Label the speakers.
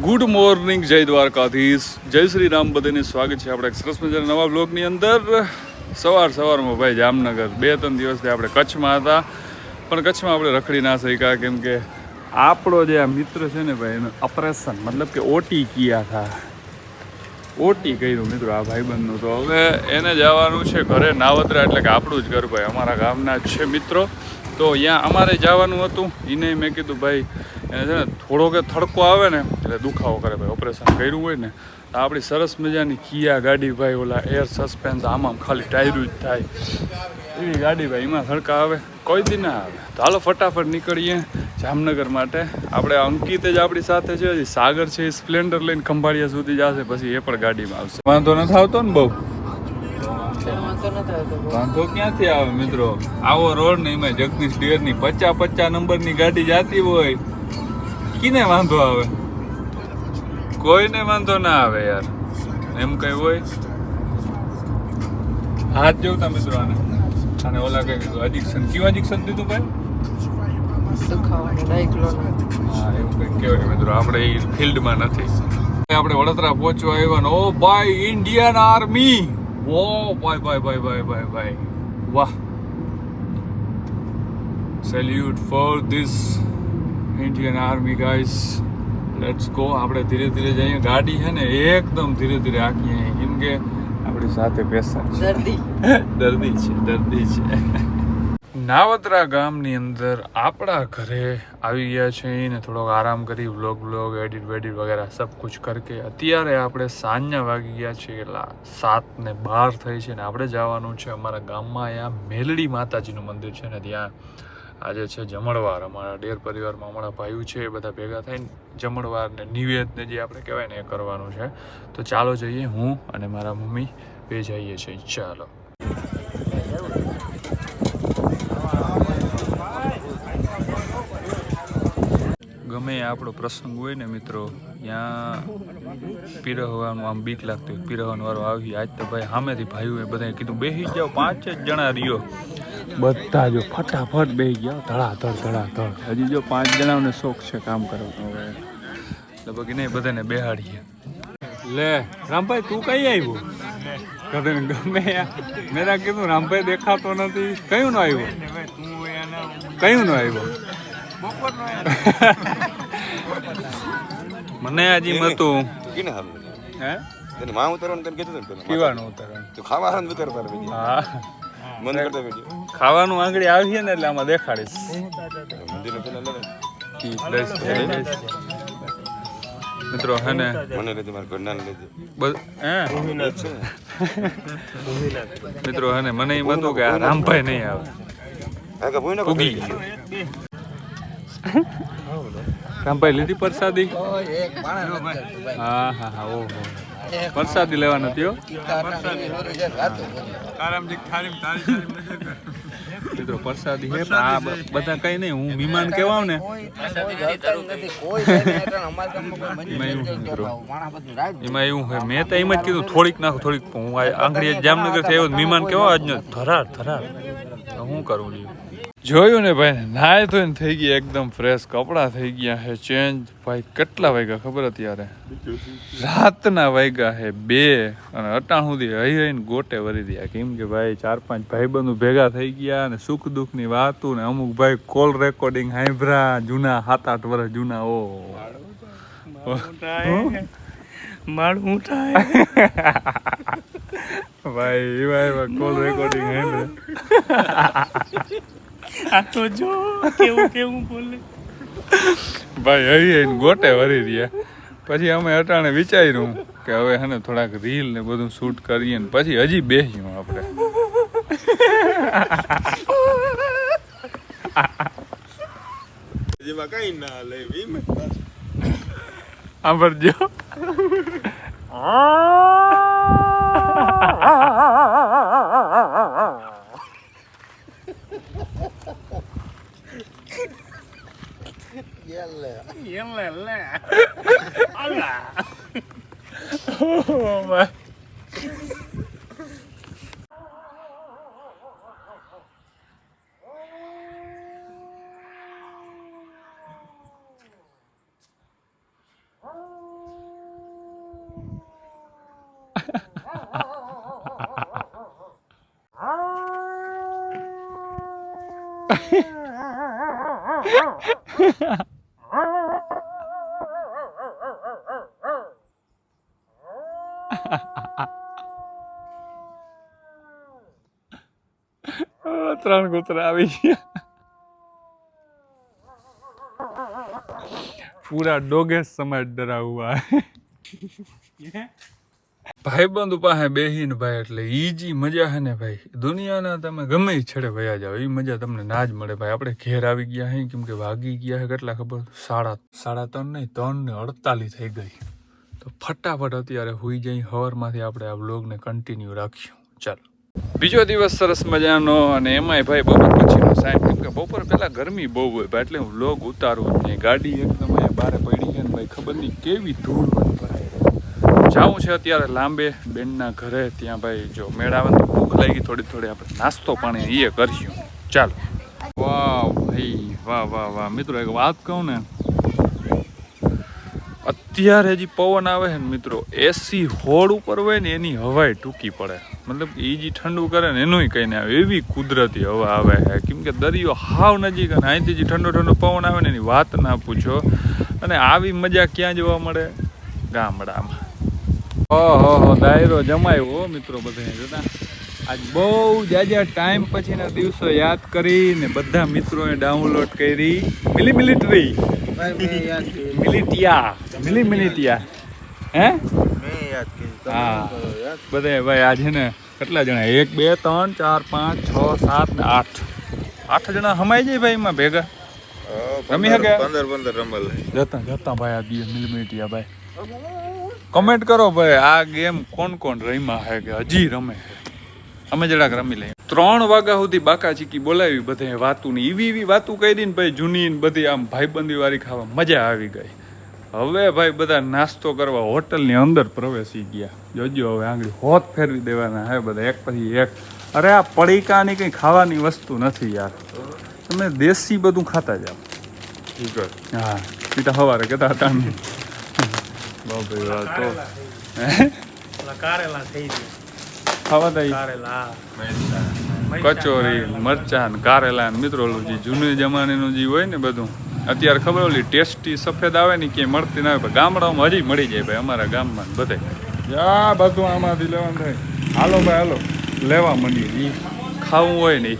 Speaker 1: Good morning, જય દ્વારકાધીશ. જય શ્રી રામ, બધાને સ્વાગત છે આપણે સરસ મજાના નવા બ્લોગની અંદર. સવાર સવારમાં ભાઈ જામનગર, બે ત્રણ દિવસથી આપણે કચ્છમાં હતા. પણ કચ્છમાં આપણે રખડી ના શક્યા, કેમ કે આપણો જે આ મિત્ર છે ને ભાઈ, એનું ઓપરેશન મતલબ કે ઓટી કિયા હતા ઓટી કર્યું મિત્રો આ ભાઈબંધનું. તો હવે એને જવાનું છે ઘરે નાવદરા, એટલે કે આપણું જ ઘર ભાઈ, અમારા ગામના જ છે મિત્રો. તો અહીંયા અમારે જવાનું હતું. એને મેં કીધું, ભાઈ છે ને થોડો કે થડકો આવે ને, એટલે દુખાવો કરે ભાઈ ઓપરેશન કર્યું હોય ને, તો આપણી સરસ મજાની કિયા ગાડી ભાઈ, ઓલા એર સસ્પેન્સ આમ ખાલી ટાયરું જ થાય. એવી ગાડી ભાઈ, એમાં થડકા આવે, કોઈ દી ના આવે. તો હાલો ફટાફટ નીકળીએ જામનગર માટે. આપણે અંકિત જ આપણી સાથે છે સાગર છે એ સ્પ્લેન્ડર લઈને ખંભાળિયા સુધી જશે, પછી એ પણ ગાડીમાં આવશે. વાંધો નથી, આવતો ને બહુ? વાંધો ક્યાંથી આવે મિત્રો? આવો રોડ ને એમાં જગદીશ ડેરની પચાસ પચાસ નંબરની ગાડી જાતી હોય. કીને વાંધો આવે? કોઈને વાંધો ના આવે યાર. એમ કઈ હોય? હાથ જોતા મિત્રો આને. અને ઓલા કઈ કીધું અડિક્શન કયું અડિક્શન દીધું ભાઈ? એવું કંઈક કહેવાય મિત્રો. આપણે એ ફિલ્ડમાં નથી. આપણે વડોદરા પહોંચવા આવ્યા ને, ઓ ભાઈ ઇન્ડિયન આર્મી ઓ ભાઈ ભાઈ ભાઈ ભાઈ ભાઈ ભાઈ વાહ salute for this Indian army guys let's go આપણે ધીરે ધીરે જઈએ. ગાડી છે ને એકદમ ધીરે ધીરે આખી કેમ કે આપણી સાથે પેશન્ટ છે
Speaker 2: દર્દી.
Speaker 1: દર્દી છે દર્દી છે. નાવદરા ગામની અંદર આપણા ઘરે આવી ગયા છે ને થોડોક આરામ કરી વ્લોગ વ્લોગ એડિટ વેડિટ વગેરે સબ કુછ કરકે. અત્યારે આપણે સાંજના વાગી ગયા છે એટલે સાત ને બાર થઈ છે ને આપણે જવાનું છે અમારા ગામમાં અહીંયા મેલડી માતાજીનું મંદિર છે ને ત્યાં. આજે છે જમણવાર. અમારા ડેર પરિવારમાં અમારા ભાઈઓ છે, એ બધા ભેગા થઈને જમણવાર ને નિવેદ જે આપણે કહેવાય ને એ કરવાનું છે. તો ચાલો જઈએ હું અને મારા મમ્મી બે જઈએ છીએ. ચાલો. ગમે આપણો પ્રસંગ હોય ને મિત્રો ત્યાં પીરહવાનું આમ બીક લાગતી હોય પીરહવાનો વારો આવી આજ તો ભાઈ સામેથી ભાઈઓએ બધાએ કીધું બેસી જાઓ પાંચ જ જણા રહ્યો. બધા જો ફટાફટ બેસી ગયા ધડાધડ ધડાધડ. હજી જો પાંચ જણાઓને શોખ છે કામ કરવાનો. લગભગ નહીં બધાને બેહાડીએ. લે રામભાઈ તું કઈ આવ્યો કદે ગમે મેં કીધું રામભાઈ દેખાતો નથી. કયું નો આવ્યો કયું નો આવ્યો મને આજી મતું.
Speaker 3: કીને હાલ
Speaker 1: હે?
Speaker 3: તને માં ઉતરવાનું તને કીધું તને
Speaker 1: પીવાનું ઉતરવાનું.
Speaker 3: તો ખાવાનું હાલ ઉતાર ઉતાર
Speaker 1: હા.
Speaker 3: મન કરતા બીજી
Speaker 1: ખાવાનું આંગળી આવીએ ને એટલે આમાં દેખાડીશ.
Speaker 3: મંદિર પેલા લે.
Speaker 1: મિત્રો હે ને?
Speaker 3: મને લેજે મારા ઘરના લેજે.
Speaker 1: બસ હે? મિત્રો હે ને? મને એમ હતું કે આ રામભાઈ નહીં આવે. ઉગી ગયો. રામભાઈ લીધી પ્રસાદી? હા હા હા ઓહો. પ્રસાદી લેવા નથી હો? મિત્રો પ્રસાદી હે આ બધા કઈ નહીં હું મહેમાન કેવાવ ને. એમાં એવું છે મિત્રો. એમાં એવું હોય મેં તો એમ જ કીધું થોડીક નાખો થોડીક. હું આંગળી જામનગરથી આવ્યો મહેમાન કેવો આજનો ધરાર ધરાર. હું કરું જોયું ને ભાઈ નાય ધોઈને થઈ ગયા એકદમ ફ્રેશ કપડાં થઈ ગયા હે ચેન્જ ભાઈ કેટલા વાગ્યા ખબર અત્યારે? રાતના વાગ્યા હે બે અને અટાણ સુધી હઈ હઈને ગોટે વરી દયા કેમ કે ભાઈ ચાર પાંચ ભાઈબંધો ભેગા થઈ ગયા અને સુખ દુઃખની વાતું ને અમુક ભાઈ કોલ રેકોર્ડિંગ હાંભરા જૂના સાત આઠ વર્ષ જૂના ઓ.
Speaker 2: થાય
Speaker 1: ભાઈ એવા એવા કોલ રેકોર્ડિંગ હાંભરા
Speaker 2: આ તો જો કેવું કેવું બોલે.
Speaker 1: ભાઈ હરી ગોટે વરી રહ્યા. પછી અમે અટાણે વિચાર્યું કે હવે હે ને થોડાક રીલ ને બધું શૂટ કરીએ ને પછી હજી બેસ્યું આપણે.
Speaker 3: જેમાં કઈ ના લે વીમ
Speaker 1: સાંભળજો
Speaker 2: લે લે અલા
Speaker 1: Oh, my. આ ત્રણ કૂતરા આવી ગયા. પૂરા ડોગે સમાજ ડરાવવા. ભાઈ ભાઈબંધ પાસે બેહીને ભાઈ એટલે ઈ જી મજા હે ને ભાઈ. દુનિયાના તમે ગમે છેડે વયા જાઓ એ મજા તમને ના જ મળે ભાઈ. આપણે ઘેર આવી ગયા હે, કેમ કે વાગી ગયા હે, કેટલા ખબર? સાડા સાડા ત્રણ નહીં, ત્રણ ને અડતાલીસ થઈ ગઈ. તો ફટાફટ અત્યારે હુઈ જઈ, હવારમાંથી આપણે આ બ્લોગને કન્ટિન્યુ રાખ્યું ચાલો. બીજો દિવસ સરસ મજાનો અને એમાંય ભાઈ બપોર પછીનો સાહેબ કેમ કે બપોર પહેલાં ગરમી બહુ હોય, ભાઈ એટલે હું વ્લોગ ઉતારું નહીં ગાડી એકદમ અહીંયા બહાર પડી ગઈ ને ભાઈ ખબર નહીં કેવી ધૂળ ભરાય. જાવું છે અત્યારે લાંબે બેનના ઘરે, ત્યાં ભાઈ જો મેળાવે તો ભૂખ લાગી થોડી થોડી, આપણે નાસ્તો પાણી એ કરશું. ચાલો. વાહ ભાઈ, વાહ વાહ વાહ. મિત્રો, એક વાત કહું ને અત્યારે જે પવન આવે છે ને મિત્રો એસી હોડ ઉપર હોય ને એની હવાય ટૂંકી પડે. મતલબ એ જે ઠંડુ કરે ને એનું કંઈ ના આવે એવી કુદરતી હવા આવે છે. કેમ કે દરિયો હાવ નજીક અને અહીંથી જે ઠંડો ઠંડો પવન આવે ને એની વાત ના પૂછો. અને આવી મજા ક્યાં જોવા મળે? ગામડામાં. ઓહો દાયરો જમાયો મિત્રો બધા જોતા? આજ બહુ જાજા ટાઈમ પછીના દિવસો યાદ કરીને બધા મિત્રોએ ડાઉનલોડ કરી. મિલી મિલિટરી મિલિટિયા. મિલી મિલિટિયા હે? હા. બધા ભાઈ આજે ને કેટલા જણા? એક બે ત્રણ ચાર પાંચ છ સાત ને આઠ. આઠ જણા હમાઈ જાય ભાઈ એમાં ભેગા? રમી શકે?
Speaker 3: પંદર પંદર રમલ
Speaker 1: જતા જતા ભાઈ આ બે મિલિમિટિયા ભાઈ. કમેન્ટ કરો ભાઈ આ ગેમ કોણ કોણ રમ્યા હે કે હજી રમે અમે જરાક રમી લઈએ. ત્રણ વાગ્યા સુધી બાકા ચીકી બોલાવી બધે વાતું ને એવી એવી વાતું કરી ને ભાઈ જૂની ને બધી આમ ભાઈબંધી વાળી ખાવા મજા આવી ગઈ. હવે ભાઈ બધા નાસ્તો કરવા હોટલની અંદર પ્રવેશી ગયા. જોજો હવે આંગળી હોત ફેરવી દેવાના હે બધા. એક પછી એક. અરે આ પડીકાની કંઈ ખાવાની વસ્તુ નથી યાર. તમે દેશી બધું ખાતા જાઓ. હા સીધા સવારે કહેતા હતા ને વાત તો ખાવા દઈ? કચોરી મરચાં ને કારેલા મિત્રો જે જૂની જમાનાનું જે હોય ને બધું. અત્યારે ખબર ઓલી ટેસ્ટી સફેદ આવે ને ક્યાંય મળતી ના હોય પણ ગામડામાં હજી મળી જાય ભાઈ અમારા ગામમાં બધે. આ બધું આમાંથી લેવાનું થાય. હાલો ભાઈ હાલો. લેવા માંડીએ. ખાવું હોય ને ઈ.